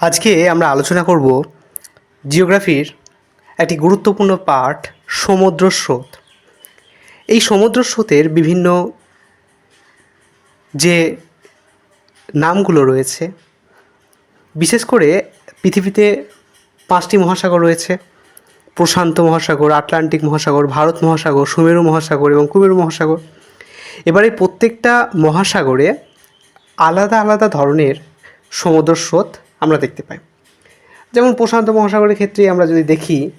আজকে আমরা আলোচনা করব জিওগ্রাফির একটি গুরুত্বপূর্ণ পাঠ, সমুদ্র স্রোত। এই সমুদ্র স্রোতের বিভিন্ন যে নামগুলো রয়েছে, বিশেষ করে পৃথিবীতে পাঁচটি মহাসাগর রয়েছে, প্রশান্ত মহাসাগর, আটলান্টিক মহাসাগর, ভারত মহাসাগর, সুমেরু মহাসাগর এবং কুমেরু মহাসাগর। এবারে প্রত্যেকটা মহাসাগরে আলাদা আলাদা ধরনের সমুদ্র স্রোত দেখতে পাই। যেমন প্রশান্ত মহাসাগরের ক্ষেত্রে আমরা যদি দেখি,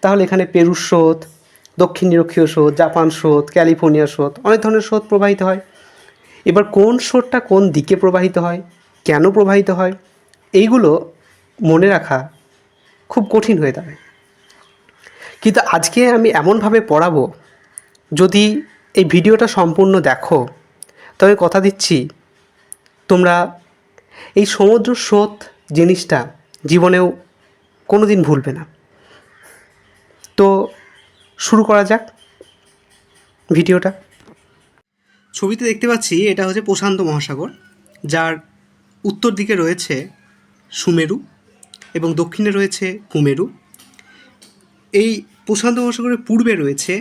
তাহলে এখানে পেরু স্রোত, দক্ষিণ নিরক্ষীয় স্রোত, জাপান স্রোত, ক্যালিফোর্নিয়া স্রোত, অনেক ধরনের স্রোত প্রবাহিত হয়। এবার কোন স্রোতটা কোন দিকে প্রবাহিত হয়, কেন প্রবাহিত হয়, এইগুলো মনে রাখা খুব কঠিন হয়ে দাঁড়ায়। কিন্তু আজকে আমি এমনভাবে পড়াবো, যদি এই ভিডিওটা সম্পূর্ণ দেখো, তবে কথা দিচ্ছি, তোমরা এই সমুদ্র স্রোত জিনিসটা জীবনেও কোনো দিন ভুলবে না। তো শুরু করা যাক ভিডিওটা। ছবিতে দেখতে পাচ্ছি এটা হচ্ছে প্রশান্ত মহাসাগর, যার উত্তর দিকে রয়েছে সুমেরু এবং দক্ষিণে রয়েছে কুমেরু। এই প্রশান্ত মহাসাগরের পূর্বে রয়েছে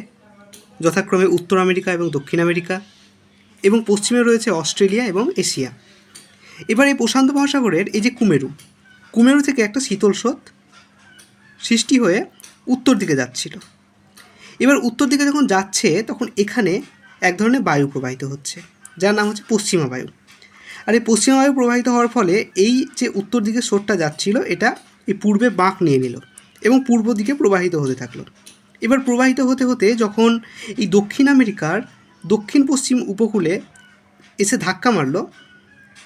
যথাক্রমে উত্তর আমেরিকা এবং দক্ষিণ আমেরিকা এবং পশ্চিমে রয়েছে অস্ট্রেলিয়া এবং এশিয়া। এবার এই প্রশান্ত মহাসাগরের এই যে কুমেরু কুমেরু থেকে একটা শীতল স্রোত সৃষ্টি হয়ে উত্তর দিকে যাচ্ছিল। এবার উত্তর দিকে যখন যাচ্ছে, তখন এখানে এক ধরনের বায়ু প্রবাহিত হচ্ছে, যার নাম হচ্ছে পশ্চিমা বায়ু। আর এই পশ্চিমা বায়ু প্রবাহিত হওয়ার ফলে এই যে উত্তর দিকে স্রোতটা যাচ্ছিল, এটা এই পূর্বে বাঁক নিয়ে নিল এবং পূর্ব দিকে প্রবাহিত হতে থাকল। এবার প্রবাহিত হতে হতে যখন এই দক্ষিণ আমেরিকার দক্ষিণ পশ্চিম উপকূলে এসে ধাক্কা মারলো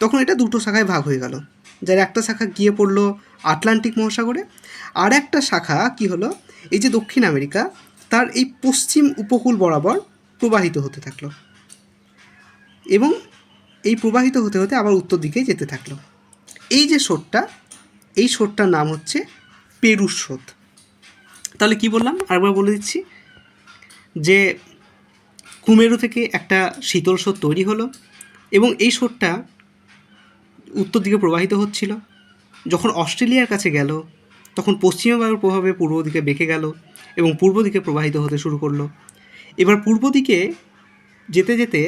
তখন এটা দুটো শাখায় ভাগ হয়ে গেল। যার একটা শাখা গিয়ে পড়ল আটলান্টিক মহাসাগরে, আর একটা শাখা কি হলো, এই যে দক্ষিণ আমেরিকা, তার এই পশ্চিম উপকূল বরাবর প্রবাহিত হতে থাকল। এবং এই প্রবাহিত হতে হতে আবার উত্তর দিকে যেতে থাকল। এই যে স্রোতটা, এই স্রোতটার নাম হচ্ছে পেরু স্রোত। তাহলে কি বললাম? আরেকবার বলে দিচ্ছি যে কুমেরু থেকে একটা শীতল স্রোত তৈরি হলো এবং এই স্রোতটা উত্তর দিকে প্রবাহিত হচ্ছিল। যখন অস্ট্রেলিয়ার কাছে গেল, তখন পশ্চিমা বায়ুর প্রভাবে পূর্ব দিকে বেঁকে গেল এবং পূর্ব দিকে প্রবাহিত হতে শুরু করল। এবার পূর্ব দিকে যেতে যেতে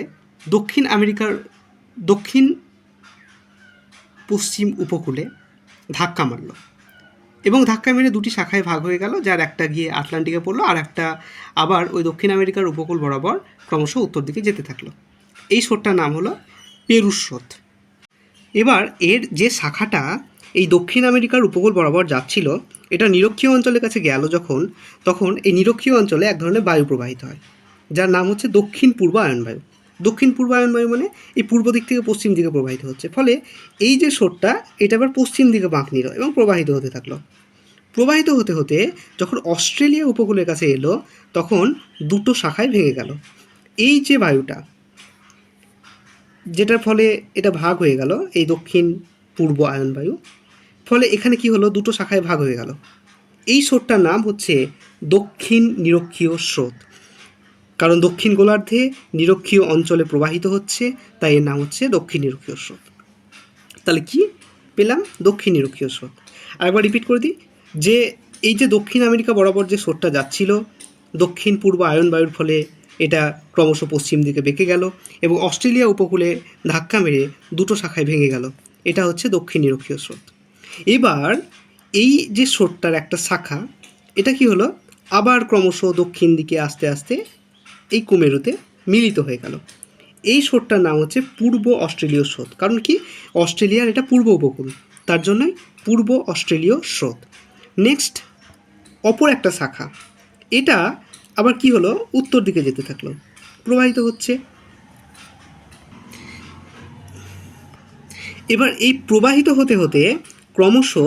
দক্ষিণ আমেরিকার দক্ষিণ পশ্চিম উপকূলে ধাক্কা মারল এবং ধাক্কা মেরে দুটি শাখায় ভাগ হয়ে গেল, যার একটা গিয়ে আটলান্টিকে পড়ল আর একটা আবার ওই দক্ষিণ আমেরিকার উপকূল বরাবর ক্রমশ উত্তর দিকে যেতে থাকল। এই স্রোতটার নাম হলো পেরু স্রোত এবার এর যে শাখাটা এই দক্ষিণ আমেরিকার উপকূল বরাবর যাচ্ছিল, এটা নিরক্ষীয় অঞ্চলের কাছে গেল যখন, তখন এই নিরক্ষীয় অঞ্চলে এক ধরনের বায়ু প্রবাহিত হয়, যার নাম হচ্ছে দক্ষিণ পূর্ব আয়ন বায়ু দক্ষিণ পূর্ব আয়ন বায়ু মানে এই পূর্ব দিক থেকে পশ্চিম দিকে প্রবাহিত হচ্ছে, ফলে এই যে স্রোতটা, এটা আবার পশ্চিম দিকে বাঁক নিল এবং প্রবাহিত হতে থাকল। প্রবাহিত হতে হতে যখন অস্ট্রেলিয়া উপকূলের কাছে এলো, তখন দুটো শাখায় ভেঙে গেল। এই যে বায়ুটা যেটার ফলে এটা ভাগ হয়ে গেল, এই দক্ষিণ, পূর্ব আয়ন বায়ু ফলে এখানে কি হলো? দুটো শাখায় ভাগ হয়ে গেল। এই স্রোতটার নাম হচ্ছে দক্ষিণ নিরক্ষীয় স্রোত। কারণ দক্ষিণ গোলার্ধে নিরক্ষীয় অঞ্চলে প্রবাহিত হচ্ছে, তাই এর নাম হচ্ছে দক্ষিণ নিরক্ষীয় স্রোত। তাহলে কি পেলাম? দক্ষিণ নিরক্ষীয় স্রোত। আরেকবার রিপিট করে দিই। যে এই যে দক্ষিণ আমেরিকা বরাবর যে স্রোতটা যাচ্ছিল দক্ষিণ পূর্ব আয়ন বায়ুর ফলে এটা ক্রমশ পশ্চিম দিকে বেঁকে গেল এবং অস্ট্রেলিয়া উপকূলে ধাক্কা মেরে দুটো শাখায় ভেঙে গেল। এটা হচ্ছে দক্ষিণ নিরক্ষীয় স্রোত। এবার এই যে স্রোতটার একটা শাখা, এটা কি হলো? আবার ক্রমশ দক্ষিণ দিকে আস্তে আস্তে এই কুমেরুতে মিলিত হয়ে গেল। এই স্রোতটার নাম হচ্ছে পূর্ব অস্ট্রেলীয় স্রোত। কারণ কি? অস্ট্রেলিয়ার এটা পূর্ব উপকূল। তার জন্যই পূর্ব অস্ট্রেলীয় স্রোত। নেক্সট অপর একটা শাখা। এটা আবার কি হলো? উত্তর দিকে যেতে থাকল। প্রবাহিত হচ্ছে। এবার এই প্রবাহিত হতে হতে ক্রমশ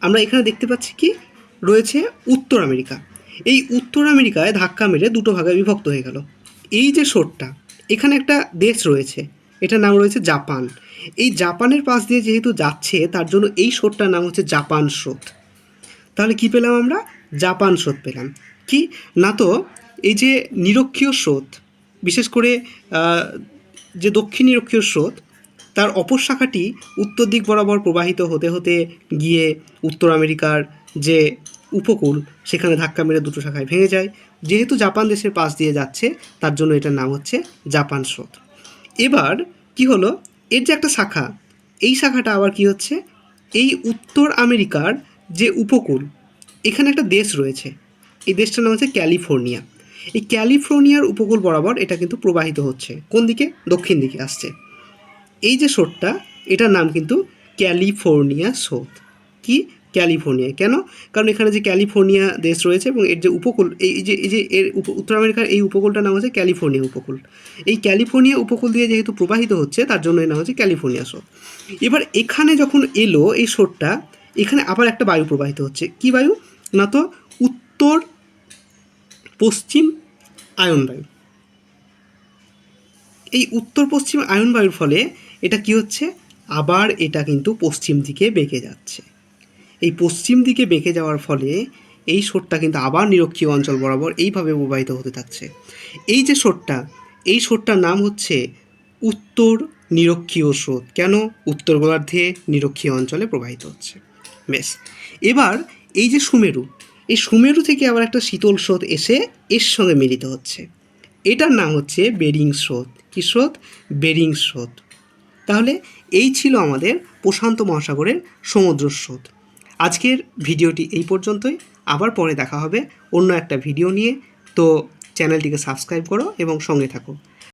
আমরা এখানে দেখতে পাচ্ছি কি? রয়েছে উত্তর আমেরিকা। এই উত্তর আমেরিকায় ধাক্কা মেরে দুটো ভাগে বিভক্ত হয়ে গেল। এই যে স্রোতটা এখানে একটা দেশ রয়েছে। এটার নাম রয়েছে জাপান। এই জাপানের পাশ দিয়ে যেহেতু যাচ্ছে, তার জন্য এই স্রোতটার নাম হচ্ছে জাপান স্রোত। তাহলে কি পেলাম আমরা? জাপান স্রোত পেলাম। কি? না তো, এই যে নিরক্ষীয় স্রোত, বিশেষ করে যে দক্ষিণ নিরক্ষীয় স্রোত, তার অপর শাখাটি উত্তর দিক বরাবর প্রবাহিত হতে হতে গিয়ে উত্তর আমেরিকার যে উপকূল, সেখানে ধাক্কা মেরে দুটো শাখায় ভেঙে যায়। যেহেতু জাপান দেশের পাশ দিয়ে যাচ্ছে, তার জন্য এটার নাম হচ্ছে জাপান স্রোত। এবার কি হলো? এর যে একটা শাখা, এই শাখাটা আবার কি হচ্ছে? এই উত্তর আমেরিকার যে উপকূল, এখানে একটা দেশ রয়েছে। এই দেশটার নাম হচ্ছে ক্যালিফোর্নিয়া। এই ক্যালিফোর্নিয়ার উপকূল বরাবর এটা কিন্তু প্রবাহিত হচ্ছে। কোন দিকে? দক্ষিণ দিকে আসছে। এই যে স্রোতটা, এটার নাম কিন্তু ক্যালিফোর্নিয়া স্রোত। কি? ক্যালিফোর্নিয়া। কেন? কারণ এখানে যে ক্যালিফোর্নিয়া দেশ রয়েছে এবং এর যে উপকূল, এই যে এই যে এর উত্তর আমেরিকার এই উপকূলটার নাম হচ্ছে ক্যালিফোর্নিয়া উপকূল। এই ক্যালিফোর্নিয়া উপকূল দিয়ে যেহেতু প্রবাহিত হচ্ছে, তার জন্য এর নাম হচ্ছে ক্যালিফোর্নিয়া স্রোত। এবার এখানে যখন এলো এই স্রোতটা, এখানে আবার একটা বায়ু প্রবাহিত হচ্ছে। কি বায়ু? না তো উত্তর পশ্চিম আয়ন বায়ু। এই উত্তর পশ্চিম আয়ন বায়ুর ফলে এটা কি হচ্ছে? আবার এটা কিন্তু পশ্চিম দিকে বেঁকে যাচ্ছে। এই পশ্চিম দিকে বেঁকে যাওয়ার ফলে এই স্রোতটা কিন্তু আবার নিরক্ষীয় অঞ্চল বরাবর এইভাবে প্রবাহিত হতে থাকছে। এই যে স্রোতটা এই স্রোতটার নাম হচ্ছে উত্তর নিরক্ষীয় স্রোত। কেন? উত্তর গোলার্ধে নিরক্ষীয় অঞ্চলে প্রবাহিত হচ্ছে। বেশ এবার এই যে সুমেরু এই সুমেরু থেকে আবার একটা শীতল স্রোত এসে এর সঙ্গে মিলিত হচ্ছে। এটার নাম হচ্ছে বেরিং স্রোত। কী স্রোত? বেরিং স্রোত। তাহলে এই ছিল আমাদের প্রশান্ত মহাসাগরের সমুদ্র স্রোত। আজকের ভিডিওটি এই পর্যন্তই। আবার পরে দেখা হবে অন্য একটা ভিডিও নিয়ে। তো চ্যানেলটিকে সাবস্ক্রাইব করো এবং সঙ্গে থাকো।